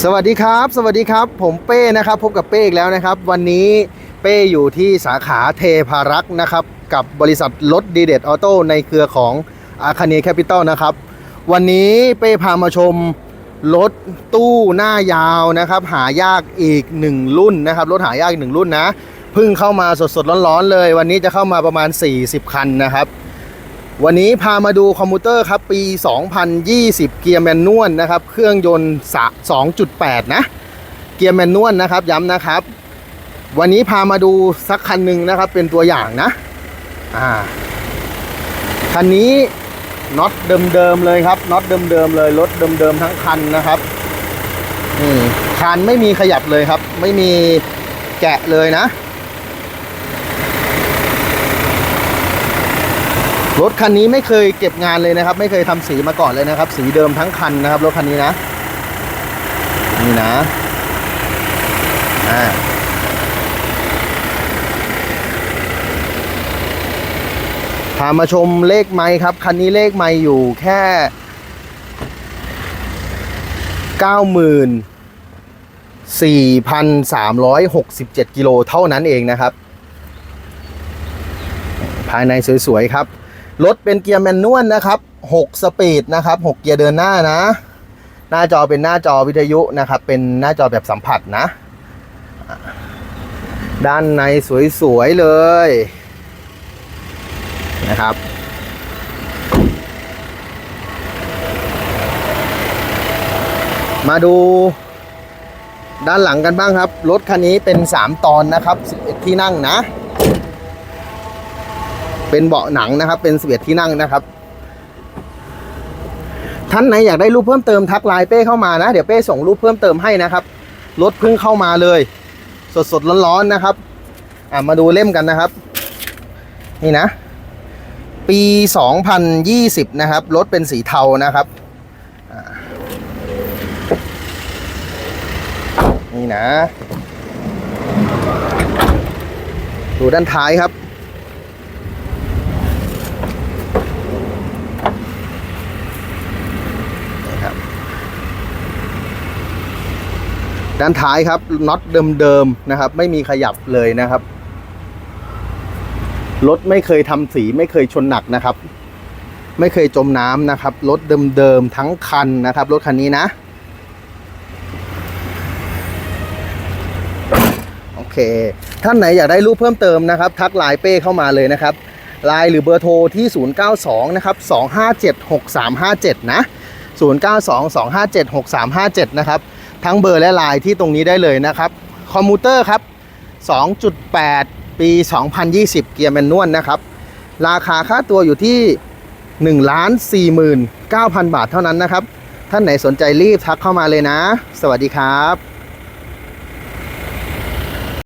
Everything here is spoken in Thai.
สวัสดีครับ สวัสดีครับ ผมเป้นะครับ พบกับเป้อีกแล้วนะครับ วันนี้เป้อยู่ที่สาขาเทพารักษ์นะครับ กับบริษัทรถดีเด็ดออโต้ในเครือของอาคาเนียแคปิตอลนะครับ วันนี้เป้พามาชมรถตู้หน้ายาวนะครับ หายากอีกหนึ่งรุ่นนะครับ รถหายากอีกหนึ่งรุ่นนะเพิ่งเข้ามาสดๆร้อนๆเลย วันนี้จะเข้ามาประมาณ 40 คันนะครับ วันนี้พามาดูคอมพิวเตอร์ครับ ปี 2020 เกียร์แมนนวลนะครับ เครื่องยนต์สะ2.8 นะ เกียร์แมนนวลนะครับย้ำนะครับ วันนี้พามาดูสักคันหนึ่งนะครับ เป็นตัวอย่างนะอ่าคันนี้น็อตเดิมๆเลยครับน็อตเดิมๆเลยรถเดิมๆทั้งคันนะครับนี่คันไม่มีขยับเลยครับ ไม่มีแกะเลยนะ รถคันนี้ไม่เคยเก็บงานเลยนะครับ ไม่เคยทำสีมาก่อนเลยนะครับ สีเดิมทั้งคันนะครับรถคันนี้นะ นี่นะอ่าพามาชมเลขไม้ครับ คันนี้เลขไม้อยู่แค่เก้าหมื่นสี่พันสามร้อยหกสิบเจ็ดกิโลเท่านั้นเองนะครับ ภายในสวยๆครับ รถเป็นเกียร์แมนนวลนะครับ 6 สปีดนะครับ 6 เกียร์เดินหน้านะ หน้าจอเป็นหน้าจอวิทยุนะครับ เป็นหน้าจอแบบสัมผัสนะ ด้านในสวยๆเลยนะครับมาดูด้านหลังกันบ้างครับ รถคันนี้เป็น 3 ตอนนะครับ11ที่นั่งนะ เป็นเบาะหนังนะครับ เป็น11ที่นั่งนะครับท่านไหนอยากได้รูปเพิ่มเติมทักไลน์เป้เข้ามานะ เดี๋ยวเป้ส่งรูปเพิ่มเติมให้นะครับรถเพิ่งเข้ามาเลย สดสดๆร้อนๆนะครับอะมาดูเล่มกันนะครับ นี่นะ ปี 2020 นะครับรถเป็นสีเทานะครับนี่นะ ดูด้านท้ายครับ ด้านท้ายครับน็อตเดิมๆนะครับ ไม่มีขยับเลยนะครับรถไม่เคยทำสีไม่เคยชนหนักนะครับ ไม่เคยจมน้ำนะครับรถเดิมๆทั้งคันนะครับรถคันนี้นะ โอเค ท่านไหนอยากได้รูปเพิ่มเติมนะครับ ทักไลน์เป้เข้ามาเลยนะครับไลน์หรือเบอร์โทรที่ 092 นะครับ 2576357 นะ 0922576357 นะครับ ทั้งเบอร์และไลน์ที่ตรงนี้ได้เลยนะครับคอมมูเตอร์ครับ 2.8 ปี 2020 เกียร์แมนนวลนะครับ ราคาค่าตัวอยู่ที่1ล้าน49,000 บาทเท่านั้นนะครับ ท่านไหนสนใจรีบทักเข้ามาเลยนะ สวัสดีครับ